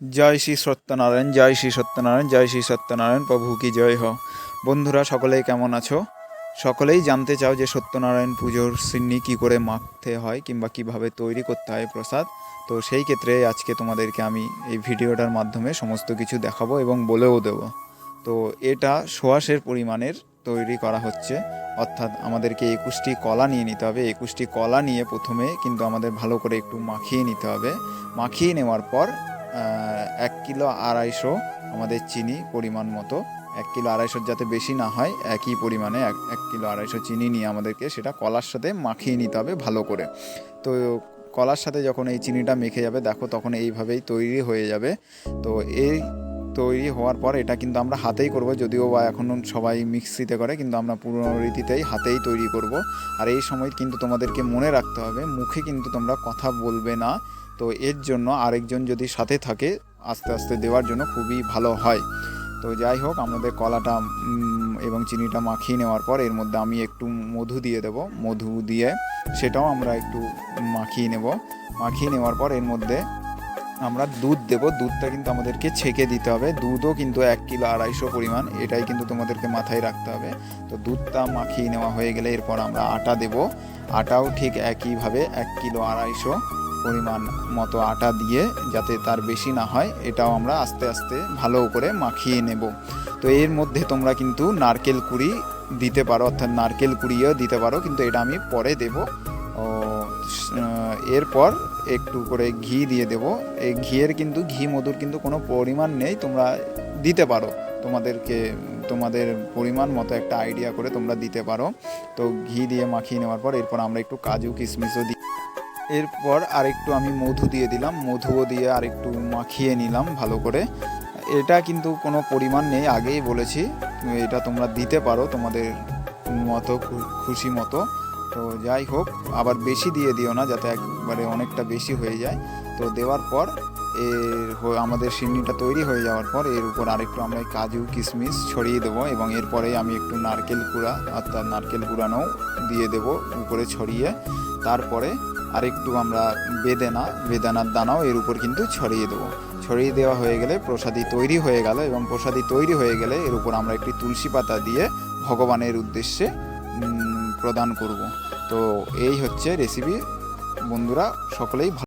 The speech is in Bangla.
জয় শ্রী সত্যনারায়ণ, জয় শ্রী সত্যনারায়ণ, জয় শ্রী সত্যনারায়ণ, প্রভু কি জয় হ। বন্ধুরা, সকলেই কেমন আছো? সকলেই জানতে চাও যে সত্যনারায়ণ পুজোর সিন্নি কী করে মাখতে হয় কিংবা কীভাবে তৈরি করতে হয় প্রসাদ? তো সেই ক্ষেত্রে আজকে তোমাদেরকে আমি এই ভিডিওটার মাধ্যমে সমস্ত কিছু দেখাবো এবং বলেও দেবো। তো এটা সোয়াশের পরিমাণের তৈরি করা হচ্ছে। অর্থাৎ আমাদেরকে একুশটি কলা নিয়ে নিতে হবে। একুশটি কলা নিয়ে প্রথমে কিন্তু আমাদের ভালো করে একটু মাখিয়ে নিতে হবে। মাখিয়ে নেওয়ার পর এক কিলো আড়াইশো আমাদের চিনি পরিমাণ মতো। এক কিলো আড়াইশোর যাতে বেশি না হয়, একই পরিমাণে এক এক কিলো আড়াইশো চিনি নিয়ে আমাদেরকে সেটা কলার সাথে মাখিয়ে নিতে হবে ভালো করে। তো কলার সাথে যখন এই চিনিটা মেখে যাবে, দেখো তখন এইভাবেই তৈরি হয়ে যাবে। তো এই তৈরি হওয়ার পর এটা কিন্তু আমরা হাতেই করব, যদিও বা এখন সবাই মিক্সিতে করে, কিন্তু আমরা পুরনো রীতিতেই হাতেই তৈরি করব। আর এই সময় কিন্তু তোমাদেরকে মনে রাখতে হবে, মুখে কিন্তু তোমরা কথা বলবে না। তো এর জন্য আরেকজন যদি সাথে থাকে, আস্তে আস্তে দেওয়ার জন্য খুবই ভালো হয়। তো যাই হোক, আমাদের কলাটা এবং চিনিটা মাখিয়ে নেওয়ার পর এর মধ্যে আমি একটু মধু দিয়ে দেব। মধু দিয়ে সেটাও আমরা একটু মাখিয়ে নেব। মাখিয়ে নেওয়ার পর এর মধ্যে আমরা দুধ দেব। দুধটা কিন্তু আমাদেরকে ছেঁকে দিতে হবে। দুধও কিন্তু এক কিলো আড়াইশো পরিমাণ। এটাই কিন্তু তোমাদেরকে মাথায় রাখতে হবে। তো দুধটা মাখিয়ে নেওয়া হয়ে গেলে এরপর আমরা আটা দেব। আটাও ঠিক একইভাবে এক কিলো আড়াইশো। পরিমাণ মতো আটা দিয়ে যাতে তার বেশি না হয়, এটাও আমরা আস্তে আস্তে ভালো করে মাখিয়ে নেব। তো এর মধ্যে তোমরা কিন্তু নারকেল কুড়ি দিতে পারো, অর্থাৎ নারকেল কুড়িও দিতে পারো, কিন্তু এটা আমি পরে দেব। এরপর একটু করে ঘি দিয়ে দেব। এই ঘিয়ের কিন্তু, ঘি মধুর কিন্তু কোনো পরিমাণ নেই, তোমরা দিতে পারো। তোমাদেরকে, তোমাদের পরিমাণ মতো একটা আইডিয়া করে তোমরা দিতে পারো। তো ঘি দিয়ে মাখিয়ে নেওয়ার পর এরপর আমরা একটু কাজু কিশমিশও দিই এরপর আরেকটু আমি মধু দিয়ে দিলাম। মধুও দিয়ে আরেকটু মাখিয়ে নিলাম ভালো করে। এটা কিন্তু কোনো পরিমাণ নেই, আগেই বলেছি। এটা তোমরা দিতে পারো তোমাদের মতো খুশি মতো। তো যাই হোক, আবার বেশি দিয়ে দিও না যাতে একবারে অনেকটা বেশি হয়ে যায়। তো দেওয়ার পর এর আমাদের সিন্নিটা তৈরি হয়ে যাওয়ার পর এর উপর আরেকটু আমরা কাজু, কিশমিশ ছড়িয়ে দেবো এবং এরপরে আমি একটু নারকেল কুড়া অর্থাৎ নারকেল কুড়ানো দিয়ে দেবো উপরে ছড়িয়ে। তারপরে আরেকটু আমরা বেদেনা, বেদানার দানাও এর উপর কিন্তু ছড়িয়ে দেবো। ছড়িয়ে দেওয়া হয়ে গেলে প্রসাদি তৈরি হয়ে গেল এবং প্রসাদি তৈরি হয়ে গেলে এর উপর আমরা একটি তুলসী পাতা দিয়ে ভগবানের উদ্দেশ্যে প্রদান করব। তো এই হচ্ছে রেসিপি বন্ধুরা, সকলেই